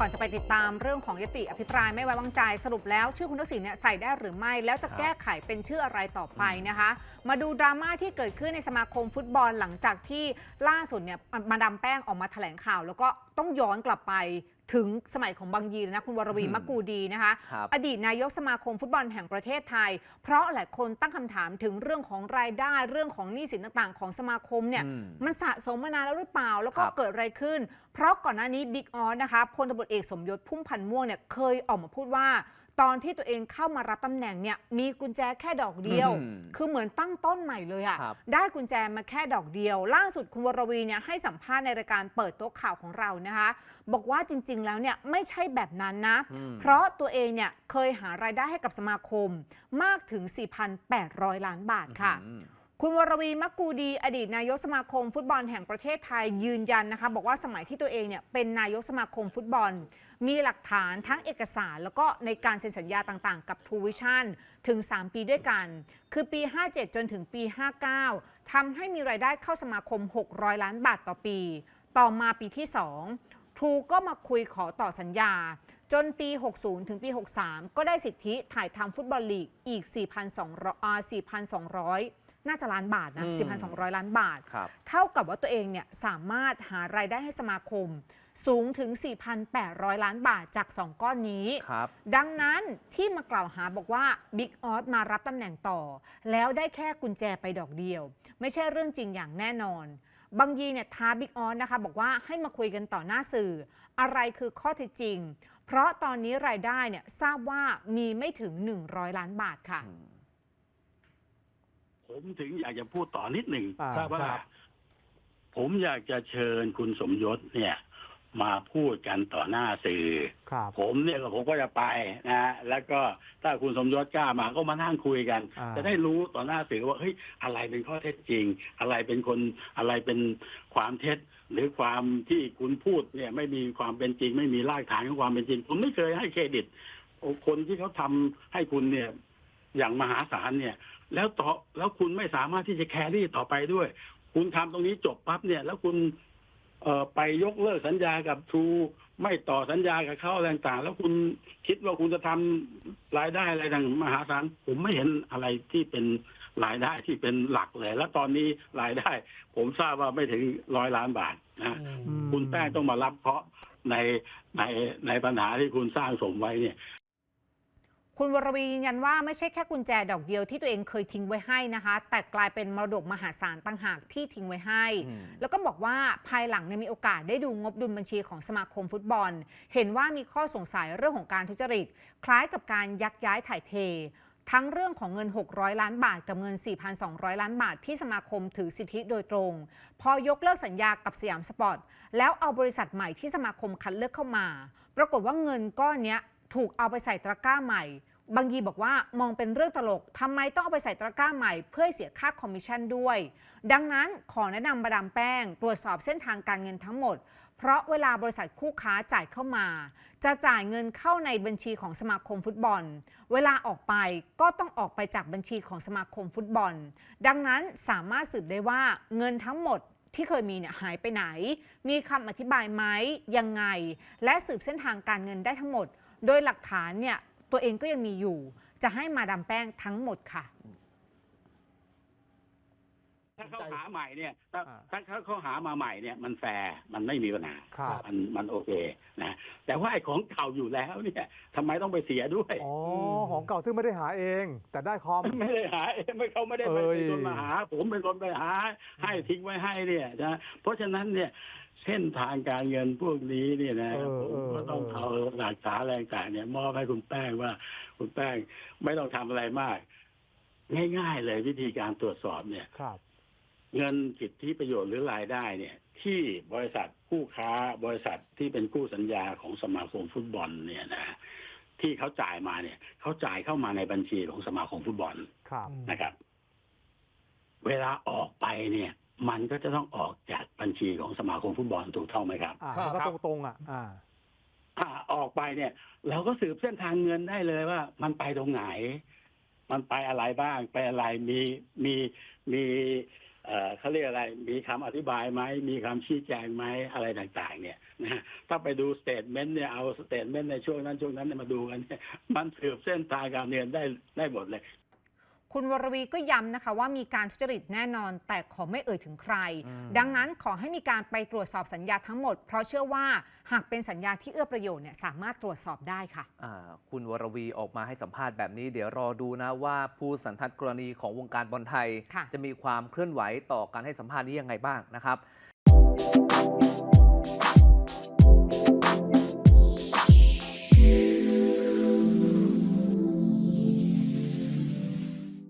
ก่อนจะไปติดตามเรื่องของยติอภิปรายไม่ไว้วางใจสรุปแล้ว ชื่อคุณทักษิณเนี่ยใส่ได้หรือไม่ แล้วจะครับแก้ไขเป็นชื่ออะไรต่อไปนะคะ มาดูดราม่าที่เกิดขึ้นในสมาคมฟุตบอลหลังจากที่ล่าสุดเนี่ยมาดามแป้งออกมาแถลงข่าว แล้วก็ต้องย้อนกลับไป ถึงสมัยของบางยีนนะ คุณวรวีอืมมักกูดีนะคะ ครับอดีตนายกสมาคมฟุตบอลแห่งประเทศไทย เพราะหลายคนตั้งคำถามถึงเรื่องของรายได้เรื่องของหนี้สินต่างๆ ของสมาคมเนี่ยอืมมันสะสมมานานแล้วหรือเปล่า แล้วก็ครับ เกิดอะไรขึ้น เพราะก่อนหน้านี้บิ๊กออสนะคะพลตำรวจเอกสมยศพุ่มพันธ์ม่วงเนี่ยเคยออกมาพูดว่า ตอนที่ตัวเองเข้ามารับตำแหน่งเนี่ยมีกุญแจแค่ดอกเดียวอืมคือเหมือนตั้งต้นใหม่เลยอะครับได้กุญแจมาแค่ดอกเดียว ล่าสุดคุณวรวีเนี่ยให้สัมภาษณ์ในรายการเปิดโต๊ะข่าวของเรานะคะ บอกว่าจริง ๆ แล้วเนี่ยไม่ใช่แบบนั้นนะอืมเพราะตัวเองเนี่ยเคยหารายได้ให้กับสมาคมมากถึง 4,800 ล้านบาทค่ะอืม คุณวรวีมักกูดี อดีตนายกสมาคมฟุตบอลแห่งประเทศไทยยืนยันนะคะ บอกว่าสมัยที่ตัวเองเนี่ยเป็นนายกสมาคมฟุตบอล มีหลักฐานทั้งเอกสาร แล้วก็ในการเซ็นสัญญาต่างๆ กับทูวิชั่นถึง 3 ปีด้วยกัน คือปี 57 จนถึงปี 59ทำให้มีรายได้เข้าสมาคม 600 ล้านบาทต่อปี ต่อมาปีที่ 2ทรูก็มาคุยขอต่อสัญญา จนปี 60 ถึงปี 63 ก็ได้สิทธิถ่ายทำฟุตบอลลีกอีก 4,200อ่า4,200 น่าจะล้านบาทนะอืม4,200 ล้านบาท ครับเท่ากับว่าตัวเองเนี่ยสามารถหารายได้ให้สมาคมสูงถึง 4,800 ล้านบาทจาก 2 ก้อนนี้ ครับ ดังนั้นที่มากล่าวหาบอกว่าบิ๊กออสมารับตำแหน่งต่อ แล้วได้แค่กุญแจไปดอกเดียว ไม่ใช่เรื่องจริงอย่างแน่นอน บางยีเนี่ยท้าบิ๊กออสนะคะ บอกว่าให้มาคุยกันต่อหน้าสื่อ อะไรคือข้อเท็จจริง เพราะตอนนี้รายได้เนี่ยทราบว่ามีไม่ถึง 100 ล้านบาทค่ะ ผมถึงอยากจะพูดต่อนิดหนึ่งอ่าครับว่าครับ ผมอยากจะเชิญคุณสมยศเนี่ย มาพูดกันต่อหน้าสื่อ ครับ ผมเนี่ยก็ผมก็จะไปนะฮะแล้วก็ถ้าคุณสมยศกล้ามาก็มานั่งคุยกัน อ่า จะได้รู้ต่อหน้าสื่อว่าเฮ้ยอะไรเป็นข้อเท็จจริง อะไรเป็นคนอะไรเป็นความเท็จ หรือความที่คุณพูดเนี่ย ไม่มีความเป็นจริง ไม่มีรากฐานของความเป็นจริง ผมไม่เคยให้เครดิตโอ้คนที่เขาทำให้คุณเนี่ย อย่างมหาศาลเนี่ย แล้วต่อแล้วคุณไม่สามารถที่จะแครี่ต่อไปด้วย คุณทำตรงนี้จบปั๊บเนี่ย แล้วคุณเอ่อไปยกเลิกสัญญากับทรูไม่ต่อสัญญากับเขาอะไรต่างๆแล้วคุณคิดว่าคุณจะทำรายได้อะไรต่างมหาศาลผมไม่เห็นอะไรที่เป็นรายได้ที่เป็นหลักเลย แล้วตอนนี้รายได้ ผมทราบว่าไม่ถึงร้อยล้านบาทนะอืมคุณแป้งต้องมารับเพราะห์ในในในปัญหาที่คุณสร้างสมไว้เนี่ย คุณวรวียืนยันว่าไม่ใช่แค่กุญแจดอกเดียวที่ตัวเองเคยทิ้งไว้ให้นะคะ แต่กลายเป็นมรดกมหาศาลต่างหากที่ทิ้งไว้ให้อืมแล้วก็บอกว่าภายหลังเนี่ยมีโอกาสได้ดูงบดุลบัญชีของสมาคมฟุตบอล เห็นว่ามีข้อสงสัยเรื่องของการทุจริต คล้ายกับการยักย้ายถ่ายเท ทั้งเรื่องของเงิน 600 ล้านบาทกับเงิน 4,200 ล้านบาทที่สมาคมถือสิทธิโดยตรง พอยกเลิกสัญญากับสยามสปอร์ตแล้วเอาบริษัทใหม่ที่สมาคมคัดเลือกเข้ามา ปรากฏว่าเงินก้อนเนี้ย ถูกเอาไปใส่ตะกร้าใหม่ บางยีบอกว่ามองเป็นเรื่องตลกทำไมต้องเอาไปใส่ตะกร้าใหม่ เพื่อเสียค่าคอมมิชชั่นด้วย ดังนั้นขอแนะนำมาดามแป้ง ตรวจสอบเส้นทางการเงินทั้งหมด เพราะเวลาบริษัทคู่ค้าจ่ายเข้ามา จะจ่ายเงินเข้าในบัญชีของสมาคมฟุตบอล เวลาออกไปก็ต้องออกไปจากบัญชีของสมาคมฟุตบอล ดังนั้นสามารถสืบได้ว่าเงินทั้งหมดที่เคยมีเนี่ยหายไปไหน มีคำอธิบายไหมยังไง และสืบเส้นทางการเงินได้ทั้งหมด โดยหลักฐานเนี่ยตัวเองก็ยังมีอยู่ จะให้มาดามแป้งทั้งหมดค่ะ ถ้าเขาหาใหม่เนี่ยถ้าอ่าถ้าเขาเขาหามาใหม่เนี่ยมันแฟร์มันไม่มีปัญหาครับ มันมันโอเคนะแต่ว่าไอ้ของเก่าอยู่แล้วเนี่ยทำไมต้องไปเสียด้วย อ๋อของเก่าซึ่งไม่ได้หาเอง แต่ได้คอม ไม่ได้หาเองไม่เขาไม่ได้ไปเอ้ย เป็นคนมาหา ผมเป็นคนไปหา ให้ทิ้งไว้ให้เนี่ยนะเพราะฉะนั้นเนี่ย เส้นทางการเงินพวกนี้เนี่ยนะเออผมเออก็ต้องเออเอาหลักฐานแรงต่างเนี่ยมอบให้คุณแป้งว่า คุณแป้งไม่ต้องทำอะไรมาก ง่ายๆเลยวิธีการตรวจสอบเนี่ยครับเงินสิทธิประโยชน์หรือรายได้เนี่ย ที่บริษัทคู่ค้าบริษัทที่เป็นคู่สัญญาของสมาคมฟุตบอลเนี่ยนะที่เขาจ่ายมาเนี่ยเขาจ่ายเข้ามาในบัญชีของสมาคมฟุตบอลครับนะครับ เวลาออกไปเนี่ย มันก็จะต้องออกจากบัญชีของสมาคมฟุตบอลถูกต้องไหมครับอ่าครับมันก็ตรงๆอะ อ่า ถ้าออกไปเนี่ย เราก็สืบเส้นทางเงินได้เลยว่า มันไปตรงไหน มันไปอะไรบ้าง ไปอะไรมีมีมีเอ่อเขาเรียกอะไร มีคำอธิบายไหมมีคำชี้แจงไหมอะไรต่าง ๆ เนี่ยนะฮะถ้าไปดูสเตทเมนต์เนี่ยเอาสเตทเมนต์ในช่วงนั้นช่วงนั้นเนี่ยมาดูกันเนี่ยมันสืบเส้นทางการเงินได้ได้หมดเลย คุณวรวีก็ย้ำนะคะว่ามีการทุจริตแน่นอน แต่ขอไม่เอ่ยถึงใครอืมดังนั้นขอให้มีการไปตรวจสอบสัญญาทั้งหมด เพราะเชื่อว่าหากเป็นสัญญาที่เอื้อประโยชน์เนี่ยสามารถตรวจสอบได้ค่ะ อ่าคุณวรวีออกมาให้สัมภาษณ์แบบนี้ เดี๋ยวรอดูนะว่าผู้สันทัดกรณีของวงการบอลไทย ค่ะ จะมีความเคลื่อนไหวต่อการให้สัมภาษณ์นี้ยังไงบ้างนะครับ